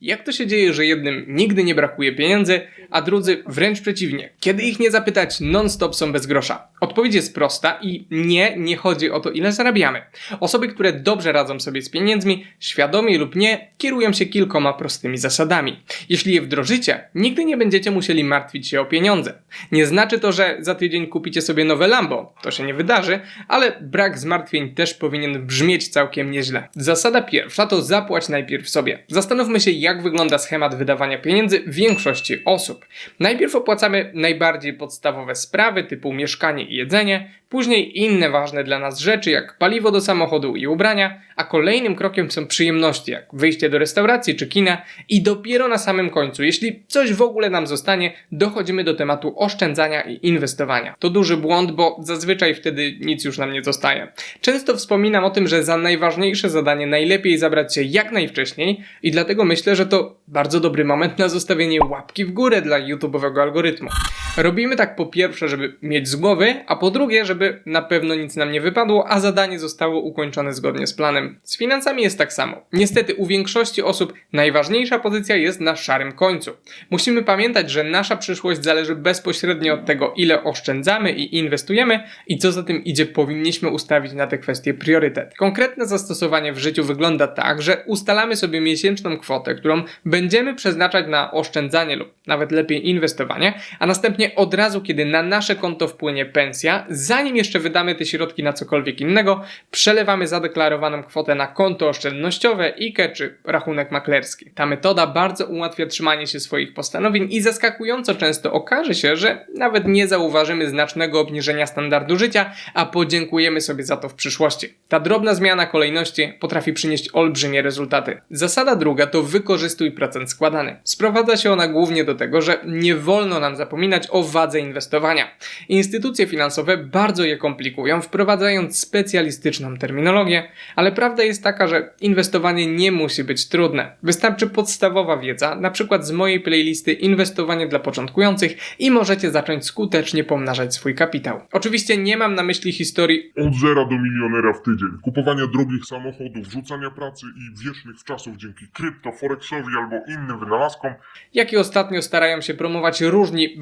Jak to się dzieje, że jednym nigdy nie brakuje pieniędzy, a drudzy wręcz przeciwnie? Kiedy ich nie zapytać, non-stop są bez grosza. Odpowiedź jest prosta i nie, nie chodzi o to, ile zarabiamy. Osoby, które dobrze radzą sobie z pieniędzmi, świadomie lub nie, kierują się kilkoma prostymi zasadami. Jeśli je wdrożycie, nigdy nie będziecie musieli martwić się o pieniądze. Nie znaczy to, że za tydzień kupicie sobie nowe Lambo. To się nie wydarzy, ale brak zmartwień też powinien brzmieć całkiem nieźle. Zasada pierwsza to zapłać najpierw sobie. Zastanówmy się, jak wygląda schemat wydawania pieniędzy większości osób. Najpierw opłacamy najbardziej podstawowe sprawy typu mieszkanie i jedzenie, później inne ważne dla nas rzeczy jak paliwo do samochodu i ubrania, a kolejnym krokiem są przyjemności jak wyjście do restauracji czy kina i dopiero na samym końcu, jeśli coś w ogóle nam zostanie, dochodzimy do tematu oszczędzania i inwestowania. To duży błąd, bo zazwyczaj wtedy nic już nam nie zostaje. Często wspominam o tym, że za najważniejsze zadanie najlepiej zabrać się jak najwcześniej i dlatego myślę, że to bardzo dobry moment na zostawienie łapki w górę dla YouTube'owego algorytmu. Robimy tak po pierwsze, żeby mieć z głowy, a po drugie, żeby na pewno nic nam nie wypadło, a zadanie zostało ukończone zgodnie z planem. Z finansami jest tak samo. Niestety u większości osób najważniejsza pozycja jest na szarym końcu. Musimy pamiętać, że nasza przyszłość zależy bezpośrednio od tego, ile oszczędzamy i inwestujemy i co za tym idzie, powinniśmy ustawić na te kwestie priorytet. Konkretne zastosowanie w życiu wygląda tak, że ustalamy sobie miesięczną kwotę, którą będziemy przeznaczać na oszczędzanie lub nawet lepiej inwestowanie, a następnie od razu, kiedy na nasze konto wpłynie pensja, zanim jeszcze wydamy te środki na cokolwiek innego, przelewamy zadeklarowaną kwotę na konto oszczędnościowe, IKE czy rachunek maklerski. Ta metoda bardzo ułatwia trzymanie się swoich postanowień i zaskakująco często okaże się, że nawet nie zauważymy znacznego obniżenia standardu życia, a podziękujemy sobie za to w przyszłości. Ta drobna zmiana kolejności potrafi przynieść olbrzymie rezultaty. Zasada druga to wykorzystuj procent składany. Sprowadza się ona głównie do tego, że nie wolno nam zapominać o wadze inwestowania. Instytucje finansowe bardzo je komplikują, wprowadzając specjalistyczną terminologię, ale prawda jest taka, że inwestowanie nie musi być trudne. Wystarczy podstawowa wiedza, na przykład z mojej playlisty Inwestowanie dla początkujących i możecie zacząć skutecznie pomnażać swój kapitał. Oczywiście nie mam na myśli historii Od zera do milionera w tydzień. Kupowania drogich samochodów, rzucania pracy i wiecznych czasów dzięki krypto, forexowi albo innym wynalazkom. jakie ostatnio starają się promować różni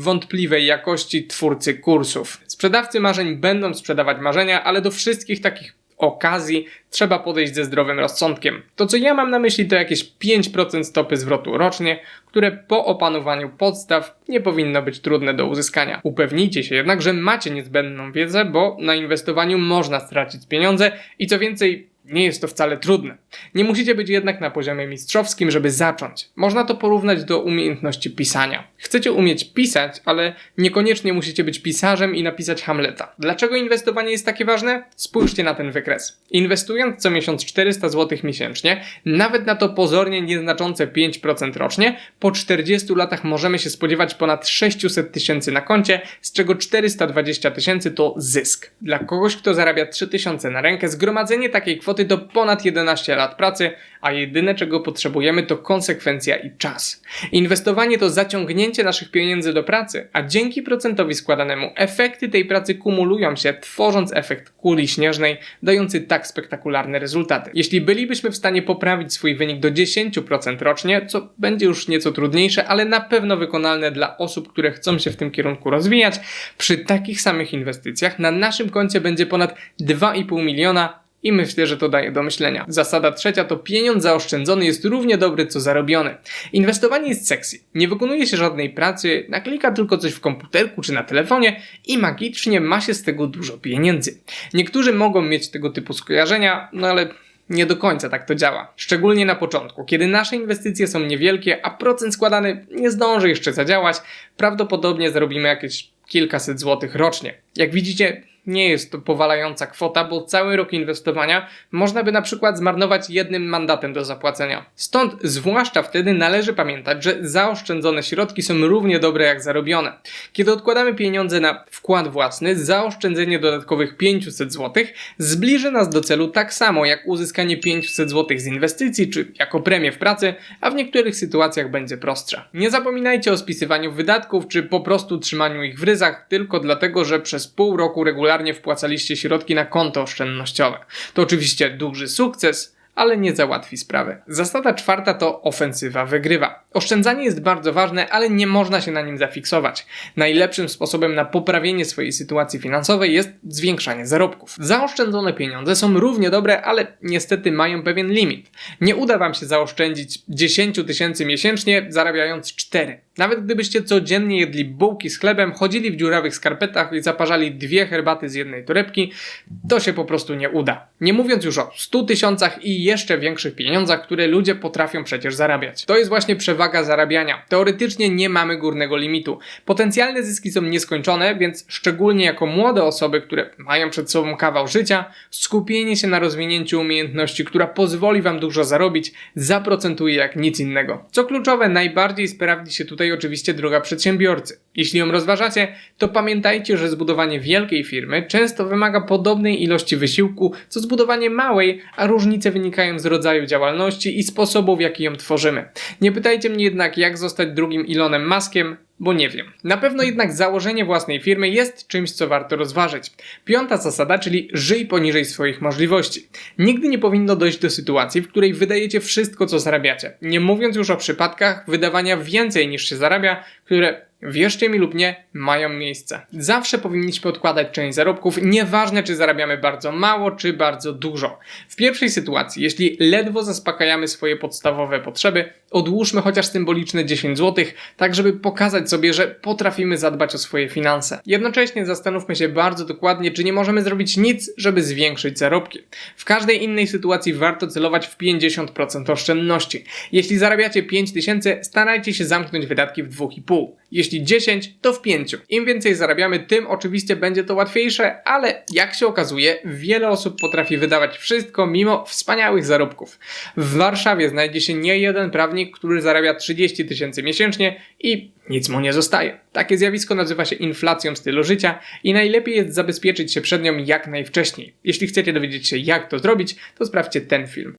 jakości twórcy kursów. Sprzedawcy marzeń będą sprzedawać marzenia, ale do wszystkich takich okazji trzeba podejść ze zdrowym rozsądkiem. To co ja mam na myśli to jakieś 5% stopy zwrotu rocznie, które po opanowaniu podstaw nie powinno być trudne do uzyskania. Upewnijcie się jednak, że macie niezbędną wiedzę, bo na inwestowaniu można stracić pieniądze i co więcej nie jest to wcale trudne. Nie musicie być jednak na poziomie mistrzowskim, żeby zacząć. Można to porównać do umiejętności pisania. Chcecie umieć pisać, ale niekoniecznie musicie być pisarzem i napisać Hamleta. Dlaczego inwestowanie jest takie ważne? Spójrzcie na ten wykres. Inwestując co miesiąc 400 zł miesięcznie, nawet na to pozornie nieznaczące 5% rocznie, po 40 latach możemy się spodziewać ponad 600 tysięcy na koncie, z czego 420 tysięcy to zysk. Dla kogoś, kto zarabia 3000 na rękę, zgromadzenie takiej kwoty to ponad 11 lat pracy, a jedyne czego potrzebujemy to konsekwencja i czas. Inwestowanie to zaciągnięcie naszych pieniędzy do pracy, a dzięki procentowi składanemu efekty tej pracy kumulują się, tworząc efekt kuli śnieżnej, dający tak spektakularne rezultaty. Jeśli bylibyśmy w stanie poprawić swój wynik do 10% rocznie, co będzie już nieco trudniejsze, ale na pewno wykonalne dla osób, które chcą się w tym kierunku rozwijać, przy takich samych inwestycjach na naszym koncie będzie ponad 2,5 miliona i myślę, że to daje do myślenia. Zasada trzecia to pieniądz zaoszczędzony jest równie dobry co zarobiony. Inwestowanie jest sexy. Nie wykonuje się żadnej pracy, naklika tylko coś w komputerku czy na telefonie i magicznie ma się z tego dużo pieniędzy. Niektórzy mogą mieć tego typu skojarzenia, no ale nie do końca tak to działa. Szczególnie na początku, kiedy nasze inwestycje są niewielkie, a procent składany nie zdąży jeszcze zadziałać, prawdopodobnie zarobimy jakieś kilkaset złotych rocznie. Jak widzicie, nie jest to powalająca kwota, bo cały rok inwestowania można by na przykład zmarnować jednym mandatem do zapłacenia. Stąd zwłaszcza wtedy należy pamiętać, że zaoszczędzone środki są równie dobre jak zarobione. Kiedy odkładamy pieniądze na wkład własny, zaoszczędzenie dodatkowych 500 zł zbliży nas do celu tak samo jak uzyskanie 500 zł z inwestycji czy jako premię w pracy, a w niektórych sytuacjach będzie prostsza. Nie zapominajcie o spisywaniu wydatków czy po prostu trzymaniu ich w ryzach tylko dlatego, że przez pół roku regularnie wpłacaliście środki na konto oszczędnościowe. To oczywiście duży sukces, ale nie załatwi sprawy. Zasada czwarta to ofensywa wygrywa. Oszczędzanie jest bardzo ważne, ale nie można się na nim zafiksować. Najlepszym sposobem na poprawienie swojej sytuacji finansowej jest zwiększanie zarobków. Zaoszczędzone pieniądze są równie dobre, ale niestety mają pewien limit. Nie uda Wam się zaoszczędzić 10 tysięcy miesięcznie, zarabiając 4. Nawet gdybyście codziennie jedli bułki z chlebem, chodzili w dziurawych skarpetach i zaparzali dwie herbaty z jednej torebki, to się po prostu nie uda. Nie mówiąc już o 100 tysiącach i jeszcze większych pieniądzach, które ludzie potrafią przecież zarabiać. To jest właśnie przewaga zarabiania. Teoretycznie nie mamy górnego limitu. Potencjalne zyski są nieskończone, więc szczególnie jako młode osoby, które mają przed sobą kawał życia, skupienie się na rozwinięciu umiejętności, która pozwoli Wam dużo zarobić, zaprocentuje jak nic innego. Co kluczowe, najbardziej sprawdzi się tutaj oczywiście droga przedsiębiorcy. Jeśli ją rozważacie, to pamiętajcie, że zbudowanie wielkiej firmy często wymaga podobnej ilości wysiłku, co zbudowanie małej, a różnice wynikają z rodzaju działalności i sposobu, w jaki ją tworzymy. Nie pytajcie mnie jednak, jak zostać drugim Elonem Muskiem, bo nie wiem. Na pewno jednak założenie własnej firmy jest czymś, co warto rozważyć. Piąta zasada, czyli żyj poniżej swoich możliwości. Nigdy nie powinno dojść do sytuacji, w której wydajecie wszystko, co zarabiacie. Nie mówiąc już o przypadkach wydawania więcej niż się zarabia, które wierzcie mi lub nie, mają miejsce. Zawsze powinniśmy odkładać część zarobków, nieważne czy zarabiamy bardzo mało, czy bardzo dużo. W pierwszej sytuacji, jeśli ledwo zaspokajamy swoje podstawowe potrzeby, odłóżmy chociaż symboliczne 10 zł, tak żeby pokazać sobie, że potrafimy zadbać o swoje finanse. Jednocześnie zastanówmy się bardzo dokładnie, czy nie możemy zrobić nic, żeby zwiększyć zarobki. W każdej innej sytuacji warto celować w 50% oszczędności. Jeśli zarabiacie 5000, starajcie się zamknąć wydatki w 2,5. Jeśli 10, to w 5. Im więcej zarabiamy, tym oczywiście będzie to łatwiejsze, ale jak się okazuje, wiele osób potrafi wydawać wszystko mimo wspaniałych zarobków. W Warszawie znajdzie się nie jeden prawnik, który zarabia 30 tysięcy miesięcznie i nic mu nie zostaje. Takie zjawisko nazywa się inflacją stylu życia i najlepiej jest zabezpieczyć się przed nią jak najwcześniej. Jeśli chcecie dowiedzieć się jak to zrobić, to sprawdźcie ten film.